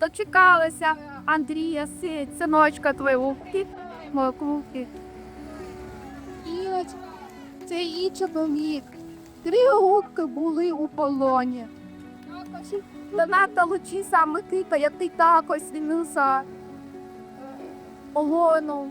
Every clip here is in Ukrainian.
Дочекалася Андрія, си- синочка твоєго. Мої круки. Це її чоловік. Три губки були у полоні. Донато лучі саме Микита, як ти також звільнився полону.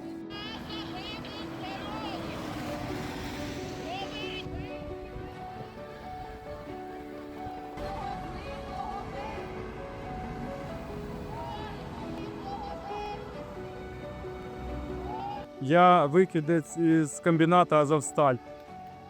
Я викидець із комбіната Азовсталь.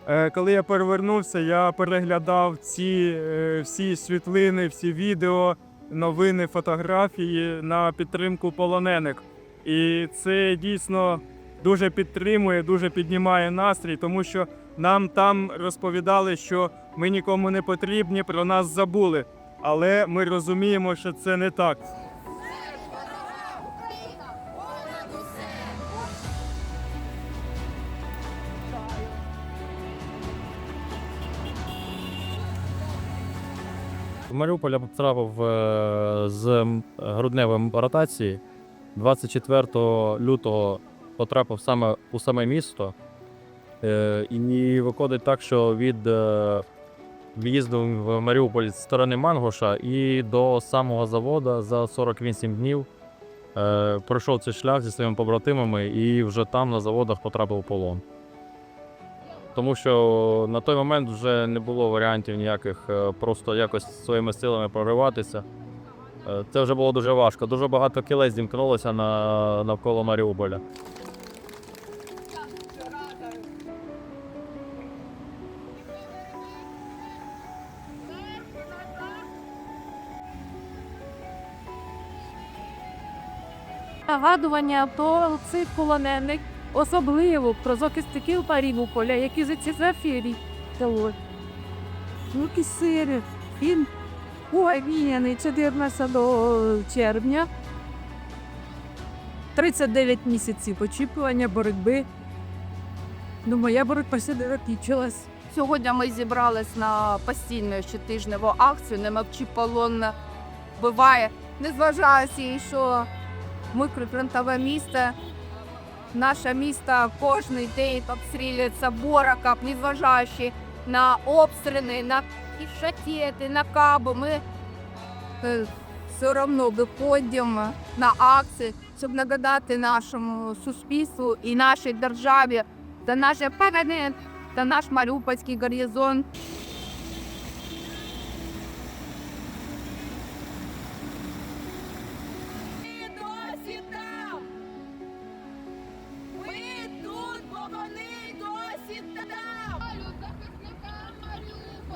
Е, Коли я перевернувся, я переглядав ці е, всі світлини, всі відео, новини, фотографії на підтримку полонених. І це дійсно дуже підтримує, дуже піднімає настрій, тому що нам там розповідали, що ми нікому не потрібні, про нас забули. Але ми розуміємо, що це не так. В Маріуполь потрапив е, з м, грудневої ротації. 24 лютого потрапив саме у саме місто. Е, І виходить так, що від е, в'їзду в Маріуполь з сторони Мангоша і до самого заводу за 48 днів е, пройшов цей шлях зі своїми побратимами і вже там на заводах потрапив полон. Тому що на той момент вже не було варіантів ніяких е, просто якось своїми силами прориватися. Е, Це вже було дуже важко. Дуже багато кілець зімкнулося на, навколо Маріуполя. Нагадування про цих полонених, особливо про захисників Маріуполя, які за ці зафірі дали. Руки сири. Він повіяний 14 червня. 39 місяців очікування боротьби. Ну, моя боротьба сюди закінчилась. Сьогодні ми зібрались на постійну щотижневу акцію «Не мовчи полон буває. Незважаючи, що ми прифронтове місто, наше місто кожен день обстрілюється бороком, незважаючи на обстріли, на шатети, на каби. Ми е, все одно виходимо на акції, щоб нагадати нашому суспільству і нашій державі за наше перемін, за наш Маріупольський гарнізон.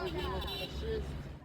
Вони досі там! Захисникам Маріуполя!